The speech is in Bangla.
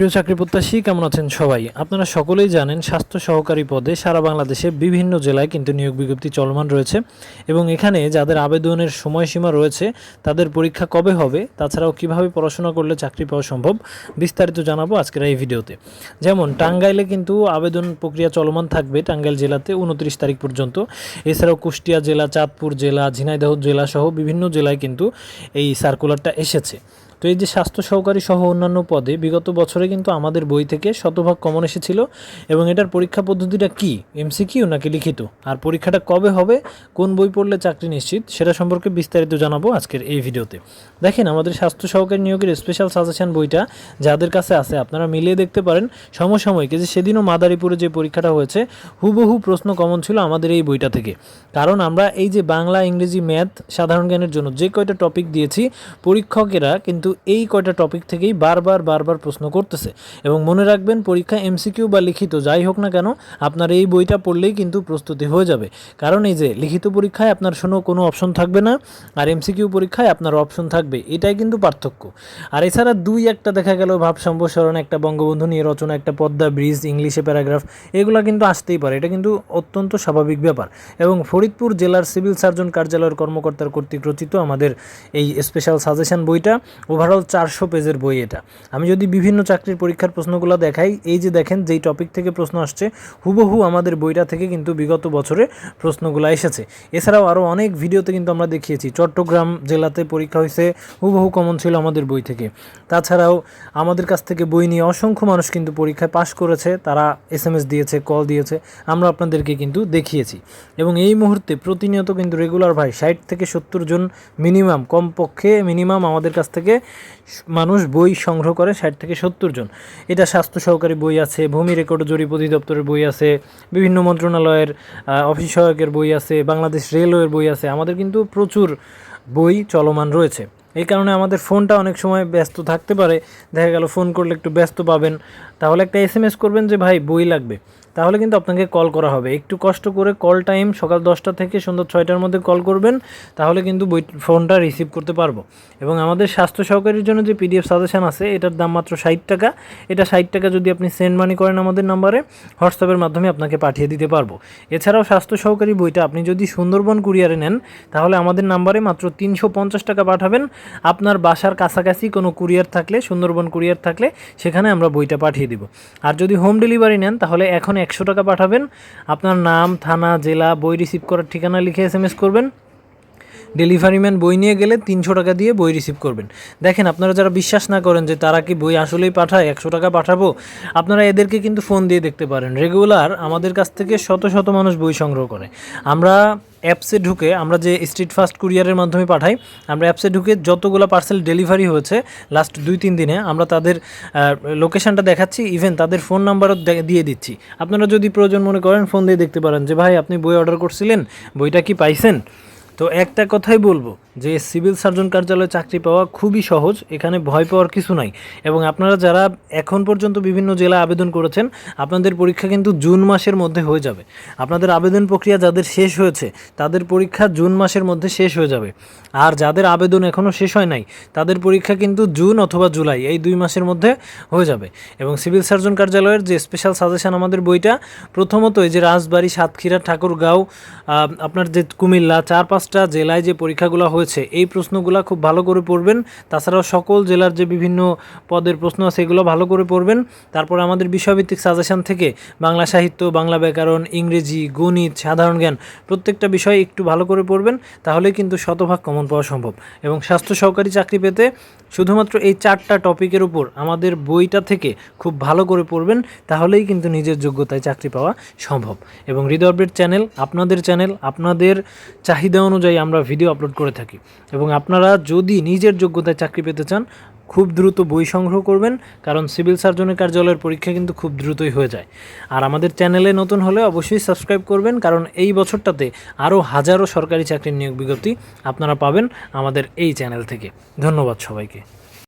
প্রিয় চাকরি প্রত্যাশী, কেমন আছেন সবাই? আপনারা সকলেই জানেন, স্বাস্থ্য সহকারী পদে সারা বাংলাদেশে বিভিন্ন জেলায় কিন্তু নিয়োগ বিজ্ঞপ্তি চলমান রয়েছে এবং এখানে যাদের আবেদনের সময়সীমা রয়েছে, তাদের পরীক্ষা কবে হবে, তাছাড়াও কীভাবে পড়াশোনা করলে চাকরি পাওয়া সম্ভব, বিস্তারিত জানাব আজকের এই ভিডিওতে। যেমন, টাঙ্গাইলে কিন্তু আবেদন প্রক্রিয়া চলমান থাকবে টাঙ্গাইল জেলাতে উনত্রিশ তারিখ পর্যন্ত। এছাড়াও কুষ্টিয়া জেলা, চাঁদপুর জেলা, ঝিনাইদহ জেলা সহ বিভিন্ন জেলায় কিন্তু এই সার্কুলারটা এসেছে। তো এই যে স্বাস্থ্য সহকারী সহ অন্যান্য পদে বিগত বছরে কিন্তু আমাদের বই থেকে শতভাগ কমন এসেছিল এবং এটার পরীক্ষা পদ্ধতিটা কি? এমসিকিউ নাকি লিখিত? আর পরীক্ষাটা কবে হবে? কোন বই পড়লে চাকরি নিশ্চিত? সেটা সম্পর্কে বিস্তারিত জানাব আজকের এই ভিডিওতে। দেখেন, আমাদের স্বাস্থ্য সহকারী নিয়োগের স্পেশাল সাজেশন বইটা যাদের কাছে আছে, আপনারা মিলিয়ে দেখতে পারেন। সমসাময়িক যে সেদিনও মাদারীপুরে যে পরীক্ষাটা হয়েছে, হুবহু প্রশ্ন কমন ছিল আমাদের এই বইটা থেকে। কারণ আমরা এই যে বাংলা, ইংরেজি ম্যাথ সাধারণ জ্ঞানের জন্য যে কয়টা টপিক দিয়েছি, পরীক্ষকেরা কিন্তু এই কয়টা টপিক থেকেই বারবার বারবার প্রশ্ন করতেছে। এবং মনে রাখবেন, পরীক্ষা এমসিকিউ বা লিখিত যাই হোক না কেন, আপনার এই বইটা পড়লেই কিন্তু প্রস্তুতি হয়ে যাবে। কারণ এই যে, লিখিত পরীক্ষায় আপনার শোনো, কোনো অপশন থাকবে না, আর এমসিকিউ পরীক্ষায় আপনার অপশন থাকবে। এটাই কিন্তু পার্থক্য। আর এছাড়া দুই একটা দেখা গেল ভাব সম্প্রসারণ একটা বঙ্গবন্ধু নিয়ে রচনা একটা পদ্মা ব্রিজ, ইংলিশে প্যারাগ্রাফ, এগুলো কিন্তু আসতেই পারে। এটা কিন্তু অত্যন্ত স্বাভাবিক ব্যাপার। এবং ফরিদপুর জেলার সিভিল সার্জন কার্যালয়ের কর্মকর্তার কর্তৃক রচিত আমাদের এই স্পেশাল সাজেশন বইটা ওভারঅল চারশো পেজের বই এটা। আমি যদি বিভিন্ন চাকরির পরীক্ষার প্রশ্নগুলো দেখাই, এই যে দেখেন যেই টপিক থেকে প্রশ্ন আসছে, হুবহু আমাদের বইটা থেকে কিন্তু বিগত বছরে প্রশ্নগুলো এসেছে। এছাড়াও আরও অনেক ভিডিওতে কিন্তু আমরা দেখিয়েছি, চট্টগ্রাম জেলাতে পরীক্ষা হয়েছে, হুবহু কমন ছিল আমাদের বই থেকে। তাছাড়াও আমাদের কাছ থেকে বই নিয়ে অসংখ্য মানুষ কিন্তু পরীক্ষায় পাশ করেছে, তারা এস এম এস দিয়েছে কল দিয়েছে, আমরা আপনাদেরকে কিন্তু দেখিয়েছি। এবং এই মুহূর্তে প্রতিনিয়ত কিন্তু রেগুলার ভাই, ষাট থেকে সত্তর জন মিনিমাম কমপক্ষে মিনিমাম আমাদের কাছ থেকে মানুষ বই সংগ্রহ করে ষাট থেকে সত্তর জন। এটা স্বাস্থ্য সহকারী বই আছে, ভূমি রেকর্ড জরিপ অধিদপ্তরের বই আছে, বিভিন্ন মন্ত্রণালয়ের অফিস সহায়কের বই আছে, বাংলাদেশ রেলওয়ের বই আছে। আমাদের কিন্তু প্রচুর বই চলমান রয়েছে। এই কারণে আমাদের ফোনটা অনেক সময় ব্যস্ত থাকতে পারে। দেখা গেল ফোন করলে একটু ব্যস্ত পাবেন। তাহলে একটা এস করবেন যে, ভাই, বই লাগবে। তাহলে কিন্তু আপনাকে কল করা হবে। একটু কষ্ট করে কল টাইম সকাল দশটা থেকে সন্ধ্যা ছয়টার মধ্যে কল করবেন, তাহলে কিন্তু বই ফোনটা রিসিভ করতে পারব। এবং আমাদের স্বাস্থ্য সহকারীর জন্য যে পিডিএফ সাজেশান আছে, এটার দাম মাত্র ষাট টাকা। এটা ষাট টাকা যদি আপনি সেন্ড মানি করেন আমাদের নাম্বারে হোয়াটসঅ্যাপের মাধ্যমে আপনাকে পাঠিয়ে দিতে পারব। এছাড়াও স্বাস্থ্য সহকারী বইটা আপনি যদি সুন্দরবন কুরিয়ারে নেন, তাহলে আমাদের নাম্বারে মাত্র তিনশো পঞ্চাশ টাকা পাঠাবেন। আপনার বাসার কাছাকাছি কোনো কুরিয়ার থাকলে, সুন্দরবন কুরিয়ার থাকলে, সেখানে আমরা বইটা পাঠিয়ে দিব। আর যদি হোম ডেলিভারি নেন, তাহলে এখন একশো টাকা পাঠাবেন। আপনার নাম থানা জেলা বই রিসিভ করার ঠিকানা লিখে এস করবেন। ডেলিভারি ম্যান বই নিয়ে গেলে তিনশো টাকা দিয়ে বই রিসিভ করবেন। দেখেন, আপনারা যারা বিশ্বাস না করেন যে তারা কি বই আসলেই পাঠায়, একশো টাকা পাঠাবো, আপনারা এদেরকে কিন্তু ফোন দিয়ে দেখতে পারেন। রেগুলার আমাদের কাছ থেকে শত শত মানুষ বই সংগ্রহ করে। আমরা অ্যাপসে ঢুকে আমরা যে স্ট্রিট ফাস্ট কুরিয়ারের মাধ্যমে পাঠাই, আমরা অ্যাপসে ঢুকে যতগুলো পার্সেল ডেলিভারি হয়েছে লাস্ট দুই, তিন দিনে, আমরা তাদের লোকেশনটা দেখাচ্ছি, ইভেন তাদের ফোন নাম্বারও দিয়ে দিচ্ছি। আপনারা যদি প্রয়োজন মনে করেন, ফোন দিয়ে দেখতে পারেন যে, ভাই, আপনি বই অর্ডার করছিলেন, বইটা কি পাইছেন? তো একটা কথাই বলব যে সিভিল সার্জন কার্যালয়ে চাকরি পাওয়া খুবই সহজ, এখানে ভয় পাওয়ার কিছু নাই। এবং আপনারা যারা এখন পর্যন্ত বিভিন্ন জেলা আবেদন করেছেন, আপনাদের পরীক্ষা কিন্তু জুন মাসের মধ্যে হয়ে যাবে। আপনাদের আবেদন প্রক্রিয়া যাদের শেষ হয়েছে, তাদের পরীক্ষা জুন মাসের মধ্যে শেষ হয়ে যাবে। আর যাদের আবেদন এখনও শেষ হয় নাই, তাদের পরীক্ষা কিন্তু জুন অথবা জুলাই, এই দুই মাসের মধ্যে হয়ে যাবে। এবং সিভিল সার্জন কার্যালয়ের যে স্পেশাল সাজেশন আমাদের বইটা, প্রথমত এই যে রাজবাড়ী সাতক্ষীরা ঠাকুরগাঁও আপনার যে কুমিল্লা, চার পাঁচটা জেলায় যে পরীক্ষাগুলো হয়েছে এই প্রশ্নগুলো খুব ভালো করে পড়বেন। তাছাড়াও সকল জেলার যে বিভিন্ন পদের প্রশ্ন আছে, এগুলো ভালো করে পড়বেন। তারপর আমাদের বিষয়ভিত্তিক সাজেশন থেকে বাংলা সাহিত্য, বাংলা ব্যাকরণ, ইংরেজি, গণিত, সাধারণ জ্ঞান প্রত্যেকটা বিষয় একটু ভালো করে পড়বেন তাহলে কিন্তু শতভাগ কমন পাওয়া সম্ভব। এবং স্বাস্থ্য সহকারী চাকরি পেতে শুধুমাত্র এই চারটা টপিকের উপর আমাদের বইটা থেকে খুব ভালো করে পড়বেন, তাহলেই কিন্তু নিজের যোগ্যতায় চাকরি পাওয়া সম্ভব। এবং হৃদয় চ্যানেল আপনাদের চ্যানেল আপনাদের চাহিদা অনুযায়ী আমরা ভিডিও আপলোড করে থাকি। এবং আপনারা যদি নিজের যোগ্যতায় চাকরি পেতে চান, খুব দ্রুত বই সংগ্রহ করবেন, কারণ সিভিল সার্জনের কার্যালয়ের পরীক্ষা কিন্তু খুব দ্রুতই হয়ে যায়। আর আমাদের চ্যানেলে নতুন হলে অবশ্যই সাবস্ক্রাইব করবেন, কারণ এই বছরটাতে আরও হাজারো সরকারি চাকরির নিয়োগ বিজ্ঞপ্তি আপনারা পাবেন আমাদের এই চ্যানেল থেকে। ধন্যবাদ সবাইকে।